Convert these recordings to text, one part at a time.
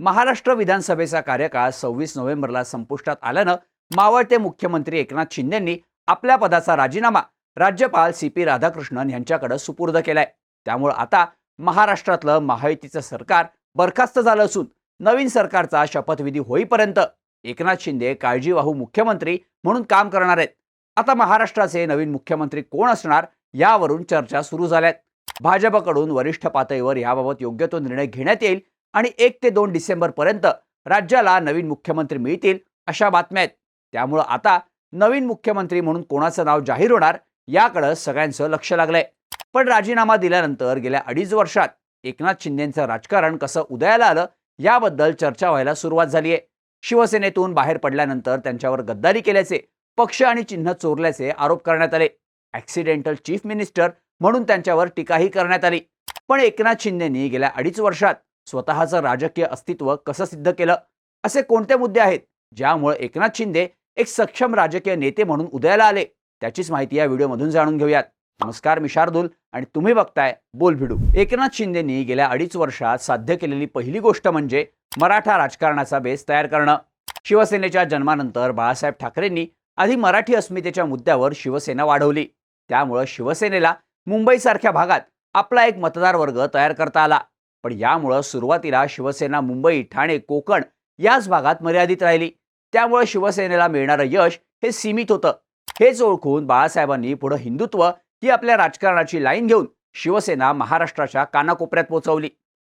महाराष्ट्र विधानसभेचा कार्यकाळ सव्वीस नोव्हेंबरला संपुष्टात आल्यानं मावळते मुख्यमंत्री एकनाथ शिंदेंनी आपल्या पदाचा राजीनामा राज्यपाल सी पी राधाकृष्णन यांच्याकडे सुपूर्द केलाय. त्यामुळं आता महाराष्ट्रातलं महायुतीचं सरकार बरखास्त झालं असून नवीन सरकारचा शपथविधी होईपर्यंत एकनाथ शिंदे काळजीवाहू मुख्यमंत्री म्हणून काम करणार आहेत. आता महाराष्ट्राचे नवीन मुख्यमंत्री कोण असणार यावरून चर्चा सुरू झाल्यात. भाजपकडून वरिष्ठ पातळीवर याबाबत योग्य तो निर्णय घेण्यात येईल आणि एक ते दोन डिसेंबरपर्यंत राज्याला नवीन मुख्यमंत्री मिळतील अशा बातम्या आहेत. त्यामुळं आता नवीन मुख्यमंत्री म्हणून कोणाचं नाव जाहीर होणार याकडं सगळ्यांचं लक्ष लागलंय. पण राजीनामा दिल्यानंतर गेल्या अडीच वर्षात एकनाथ शिंदेचं राजकारण कसं उदयाला आलं याबद्दल चर्चा व्हायला सुरुवात झाली आहे. शिवसेनेतून बाहेर पडल्यानंतर त्यांच्यावर गद्दारी केल्याचे पक्ष आणि चिन्ह चोरल्याचे आरोप करण्यात आले. ॲक्सिडेंटल चीफ मिनिस्टर म्हणून त्यांच्यावर टीकाही करण्यात आली. पण एकनाथ शिंदेनी गेल्या अडीच वर्षात स्वतःचं राजकीय अस्तित्व कसं सिद्ध केलं? असे कोणते मुद्दे आहेत? ज्यामुळे एकनाथ शिंदे एक सक्षम राजकीय नेते म्हणून उदयाला आले? त्याचीच माहिती या व्हिडिओमधून जाणून घेऊयात. नमस्कार मी शार्दूल आणि तुम्ही बघताय बोल भिडू. एकनाथ शिंदेनी गेल्या अडीच वर्षात साध्य केलेली पहिली गोष्ट म्हणजे मराठा राजकारणाचा बेस तयार करणं. शिवसेनेच्या जन्मानंतर बाळासाहेब ठाकरेंनी आधी मराठी अस्मितेच्या मुद्द्यावर शिवसेना वाढवली. त्यामुळं शिवसेनेला मुंबईसारख्या भागात आपला एक मतदार वर्ग तयार करता आला. पण यामुळं सुरुवातीला शिवसेना मुंबई ठाणे कोकण याच भागात मर्यादित राहिली. त्यामुळं शिवसेनेला मिळणारं यश हे सीमित होतं. हेच ओळखून बाळासाहेबांनी पुढं हिंदुत्व ही आपल्या राजकारणाची लाईन घेऊन शिवसेना महाराष्ट्राच्या कानाकोपऱ्यात पोहोचवली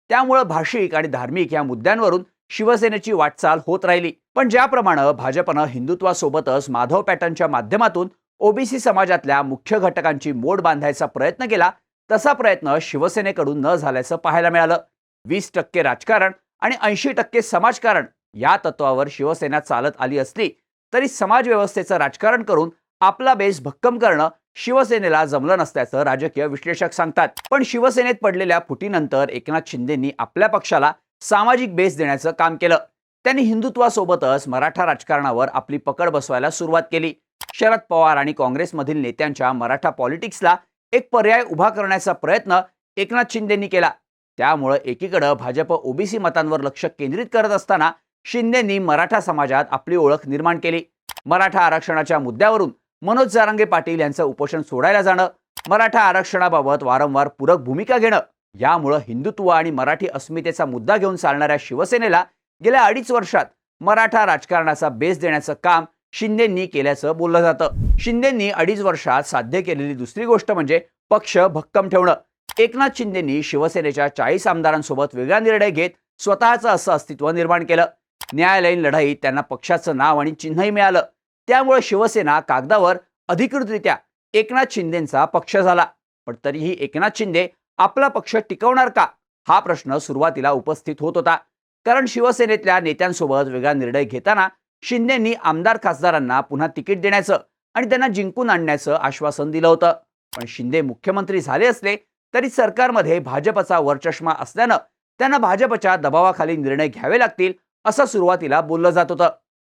त्यामुळं भाषिक आणि धार्मिक या मुद्द्यांवरून शिवसेनेची वाटचाल होत राहिली. पण ज्याप्रमाणे भाजपनं हिंदुत्वासोबतच माधव पॅटर्नच्या माध्यमातून ओबीसी समाजातल्या मुख्य घटकांची मोड बांधायचा प्रयत्न केला तसा प्रयत्न शिवसेनेकडून न झाल्याचं पाहायला मिळालं. वीस टक्के राजकारण आणि ऐंशी टक्के समाजकारण या तत्वावर शिवसेना चालत आली असली तरी समाजव्यवस्थेचं राजकारण करून आपला बेस भक्कम करणं शिवसेनेला जमलं नसल्याचं राजकीय विश्लेषक सांगतात. पण शिवसेनेत पडलेल्या फुटीनंतर एकनाथ शिंदेंनी आपल्या पक्षाला सामाजिक बेस देण्याचं काम केलं. त्यांनी हिंदुत्वासोबतच मराठा राजकारणावर आपली पकड बसवायला सुरुवात केली. शरद पवार आणि काँग्रेसमधील नेत्यांच्या मराठा पॉलिटिक्सला एक पर्याय उभा करण्याचा प्रयत्न एकनाथ शिंदेंनी केला. त्यामुळं एकीकडं भाजप ओबीसी मतांवर लक्ष केंद्रित करत असताना शिंदेंनी मराठा समाजात आपली ओळख निर्माण केली. मराठा आरक्षणाच्या मुद्द्यावरून मनोज जारांगे पाटील यांचं उपोषण सोडायला जाणं मराठा आरक्षणाबाबत वारंवार पूरक भूमिका घेणं यामुळं हिंदुत्व आणि मराठी अस्मितेचा मुद्दा घेऊन चालणाऱ्या शिवसेनेला गेल्या अडीच वर्षात मराठा राजकारणाचा बेस देण्याचं काम शिंदेंनी केल्याचं बोललं जातं. शिंदेंनी अडीच वर्षात साध्य केलेली दुसरी गोष्ट म्हणजे पक्ष भक्कम ठेवणं. एकनाथ शिंदेंनी शिवसेनेच्या चाळीस आमदारांसोबत वेगळा निर्णय घेत स्वतःचं असं अस्तित्व निर्माण केलं. न्यायालयीन लढाईत त्यांना पक्षाचं नाव आणि चिन्हही मिळालं. त्यामुळे शिवसेना कागदावर अधिकृतरित्या एकनाथ शिंदेंचा पक्ष झाला. पण तरीही एकनाथ शिंदे आपला पक्ष टिकवणार का? हा प्रश्न सुरुवातीला उपस्थित होत होता. कारण शिवसेनेतल्या नेत्यांसोबत वेगळा निर्णय घेताना शिंदेंनी आमदार खासदारांना पुन्हा तिकीट देण्याचं आणि त्यांना जिंकून आणण्याचं आश्वासन दिलं होतं. पण शिंदे मुख्यमंत्री झाले असले तरी सरकारमध्ये भाजपचा वरचष्मा असल्यानं त्यांना भाजपच्या दबावाखाली निर्णय घ्यावे लागतील असं सुरुवातीला बोललं जात होतं.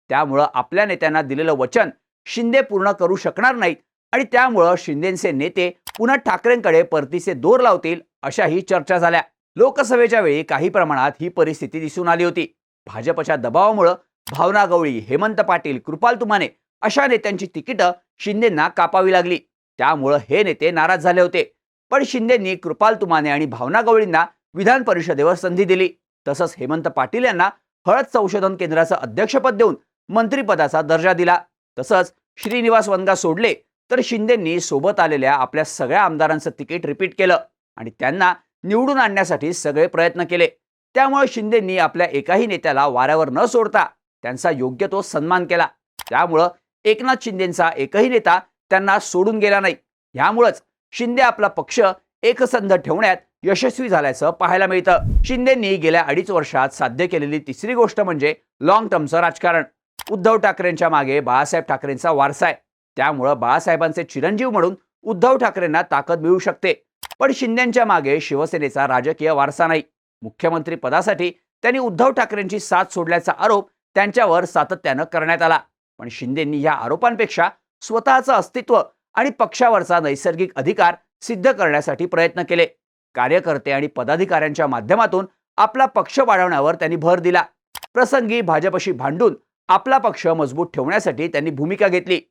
त्यामुळं आपल्या नेत्यांना दिलेलं वचन शिंदे पूर्ण करू शकणार नाहीत आणि त्यामुळं शिंदेचे नेते पुन्हा ठाकरेंकडे परतीचे दोर लावतील अशाही चर्चा झाल्या. लोकसभेच्या वेळी काही प्रमाणात ही परिस्थिती दिसून आली होती. भाजपच्या दबावामुळं भावना गवळी हेमंत पाटील कृपाल तुमाने अशा नेत्यांची तिकीटं शिंदेंना कापावी लागली. त्यामुळं हे नेते नाराज झाले होते. पण शिंदेंनी कृपाल तुमाने आणि भावना गवळींना विधान परिषदेवर संधी दिली. तसंच हेमंत पाटील यांना हळद संशोधन केंद्राचं अध्यक्षपद देऊन मंत्रिपदाचा दर्जा दिला. तसंच श्रीनिवास वनगा सोडले तर शिंदेंनी सोबत आलेल्या आपल्या सगळ्या आमदारांचं तिकीट रिपीट केलं आणि त्यांना निवडून आणण्यासाठी सगळे प्रयत्न केले. त्यामुळे शिंदेंनी आपल्या एकाही नेत्याला वाऱ्यावर न सोडता त्यांचा योग्य तो सन्मान केला. त्यामुळं एकनाथ शिंदेंचा एकही नेता त्यांना सोडून गेला नाही. ह्यामुळंच शिंदे आपला पक्ष एकसंध ठेवण्यात यशस्वी झाल्याचं पाहायला मिळतं. शिंदेंनी गेल्या अडीच वर्षात साध्य केलेली तिसरी गोष्ट म्हणजे लॉंग टर्मचं राजकारण. उद्धव ठाकरेंच्या मागे बाळासाहेब ठाकरेंचा वारसा आहे. त्यामुळं बाळासाहेबांचे चिरंजीव म्हणून उद्धव ठाकरेंना ताकद मिळू शकते. पण शिंदेच्या मागे शिवसेनेचा राजकीय वारसा नाही. मुख्यमंत्री पदासाठी त्यांनी उद्धव ठाकरेंची साथ सोडल्याचा आरोप त्यांच्यावर सातत्यानं करण्यात आला. पण शिंदेंनी या आरोपांपेक्षा स्वतःचं अस्तित्व आणि पक्षावरचा नैसर्गिक अधिकार सिद्ध करण्यासाठी प्रयत्न केले. कार्यकर्ते आणि पदाधिकाऱ्यांच्या माध्यमातून आपला पक्ष वाढवण्यावर त्यांनी भर दिला. प्रसंगी भाजपशी भांडून आपला पक्ष मजबूत ठेवण्यासाठी त्यांनी भूमिका घेतली.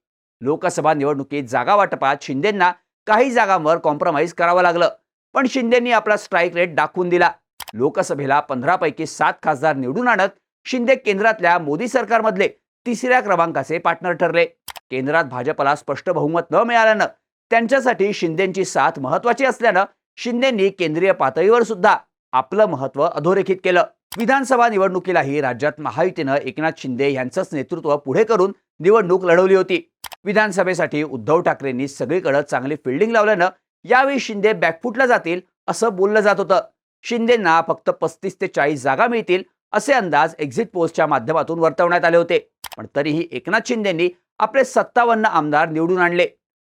लोकसभा निवडणुकीत जागा वाटपात शिंदेंना काही जागांवर कॉम्प्रोमाइज करावं लागलं. पण शिंदेंनी आपला स्ट्राईक रेट दाखवून दिला. लोकसभेला पंधरापैकी सात खासदार निवडून आणत शिंदे केंद्रातल्या मोदी सरकारमधले तिसऱ्या क्रमांकाचे पार्टनर ठरले. केंद्रात भाजपला स्पष्ट बहुमत न मिळाल्यानं त्यांच्यासाठी शिंदेंची साथ महत्वाची असल्यानं शिंदेंनी केंद्रीय पातळीवर सुद्धा आपलं महत्त्व अधोरेखित केलं. विधानसभा निवडणुकीलाही राज्यात महायुतीनं एकनाथ शिंदे यांचंच नेतृत्व पुढे करून निवडणूक लढवली होती. विधानसभेसाठी उद्धव ठाकरेंनी सगळीकडे चांगली फिल्डिंग लावल्यानं यावेळी शिंदे बॅकफुटला जातील असं बोललं जात होतं. शिंदेंना फक्त पस्तीस ते चाळीस जागा मिळतील असे अंदाज एक्झिट पोस्टच्या माध्यमातून वर्तवण्यात आले होते. पण तरीही एकनाथ शिंदेंनी आपले सत्तावन्न आमदार निवडून आणले.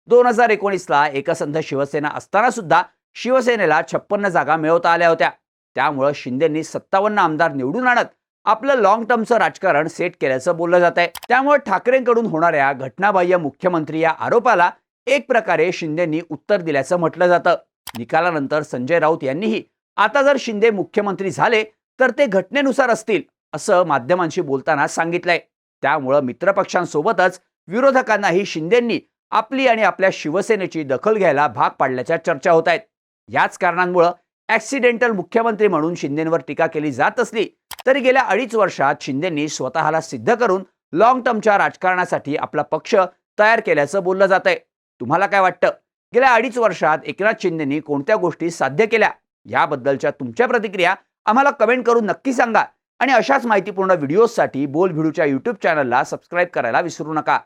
दोन हजार एकोणीसला एकसंध शिवसेना असताना सुद्धा शिवसेनेला छप्पन्न जागा मिळवता आल्या होत्या. त्यामुळं शिंदेंनी सत्तावन्न आमदार निवडून आणत आपलं लॉंग टर्मचं राजकारण सेट केल्याचं बोललं जात आहे त्यामुळे ठाकरेंकडून होणाऱ्या घटनाबाह्य मुख्यमंत्री या आरोपाला एक प्रकारे शिंदेंनी उत्तर दिल्याचं म्हटलं जातं. निकालानंतर संजय राऊत यांनीही आता जर शिंदे मुख्यमंत्री झाले तर ते घटनेनुसार असतील असं माध्यमांशी बोलताना सांगितलंय. त्यामुळं मित्रपक्षांसोबतच विरोधकांनाही शिंदेंनी आपली आणि आपल्या शिवसेनेची दखल घ्यायला भाग पाडल्याच्या चर्चा होत आहेत. याच कारणांमुळं ऍक्सिडेंटल मुख्यमंत्री म्हणून शिंदेंवर टीका केली जात असली तरी गेल्या अडीच वर्षात शिंदेंनी स्वतःला सिद्ध करून लॉंग टर्मच्या राजकारणासाठी आपला पक्ष तयार केल्याचं बोललं जात आहे तुम्हाला काय वाटतं? गेल्या अडीच वर्षात एकनाथ शिंदेंनी कोणत्या गोष्टी साध्य केल्या? याबद्दलच्या तुमच्या प्रतिक्रिया आम्हाला कमेंट करून नक्की सांगा. आणि अशाच माहितीपूर्ण व्हिडिओजसाठी बोल भिडूच्या यूट्यूब चॅनलला सबस्क्राईब करायला विसरू नका.